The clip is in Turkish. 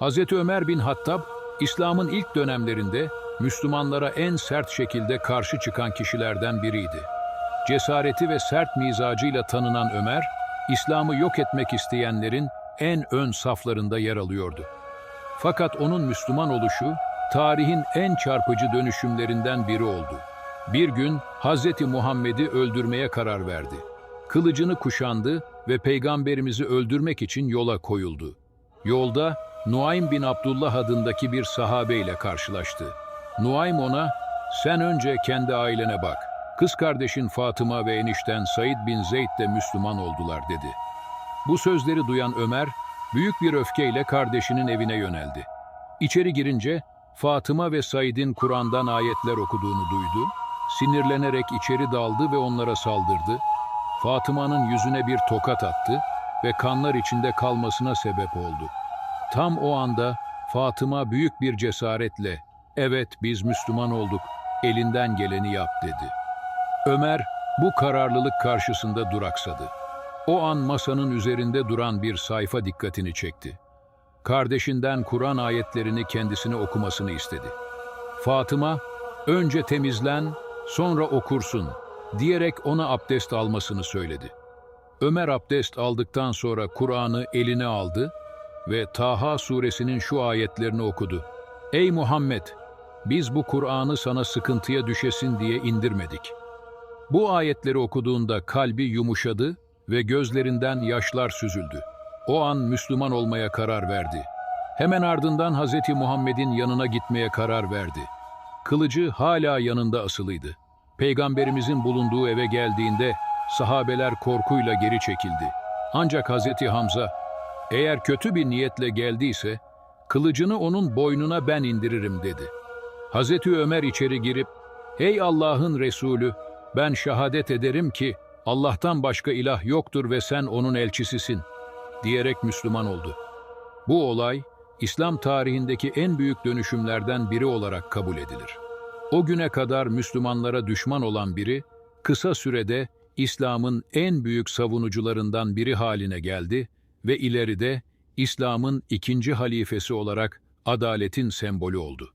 Hz. Ömer bin Hattab, İslam'ın ilk dönemlerinde Müslümanlara en sert şekilde karşı çıkan kişilerden biriydi. Cesareti ve sert mizacıyla tanınan Ömer, İslam'ı yok etmek isteyenlerin en ön saflarında yer alıyordu. Fakat onun Müslüman oluşu, tarihin en çarpıcı dönüşümlerinden biri oldu. Bir gün Hz. Muhammed'i öldürmeye karar verdi. Kılıcını kuşandı ve peygamberimizi öldürmek için yola koyuldu. Yolda Nuaym bin Abdullah adındaki bir sahabeyle karşılaştı. Nuaym ona, sen önce kendi ailene bak. Kız kardeşin Fatıma ve enişten Said bin Zeyd de Müslüman oldular dedi. Bu sözleri duyan Ömer, büyük bir öfkeyle kardeşinin evine yöneldi. İçeri girince Fatıma ve Said'in Kur'an'dan ayetler okuduğunu duydu. Sinirlenerek içeri daldı ve onlara saldırdı. Fatıma'nın yüzüne bir tokat attı ve kanlar içinde kalmasına sebep oldu. Tam o anda Fatıma büyük bir cesaretle, evet biz Müslüman olduk, elinden geleni yap dedi. Ömer bu kararlılık karşısında duraksadı. O an masanın üzerinde duran bir sayfa dikkatini çekti. Kardeşinden Kur'an ayetlerini kendisine okumasını istedi. Fatıma, önce temizlen, sonra okursun diyerek ona abdest almasını söyledi. Ömer abdest aldıktan sonra Kur'an'ı eline aldı ve Taha suresinin şu ayetlerini okudu. Ey Muhammed! Biz bu Kur'an'ı sana sıkıntıya düşesin diye indirmedik. Bu ayetleri okuduğunda kalbi yumuşadı ve gözlerinden yaşlar süzüldü. O an Müslüman olmaya karar verdi. Hemen ardından Hz. Muhammed'in yanına gitmeye karar verdi. Kılıcı hala yanında asılıydı. Peygamberimizin bulunduğu eve geldiğinde sahabeler korkuyla geri çekildi. Ancak Hz. Hamza, eğer kötü bir niyetle geldiyse, kılıcını onun boynuna ben indiririm dedi. Hz. Ömer içeri girip, Ey Allah'ın Resulü, ben şehadet ederim ki Allah'tan başka ilah yoktur ve sen onun elçisisin, diyerek Müslüman oldu. Bu olay, İslam tarihindeki en büyük dönüşümlerden biri olarak kabul edilir. O güne kadar Müslümanlara düşman olan biri, kısa sürede İslam'ın en büyük savunucularından biri haline geldi ve ileride İslam'ın ikinci halifesi olarak adaletin sembolü oldu.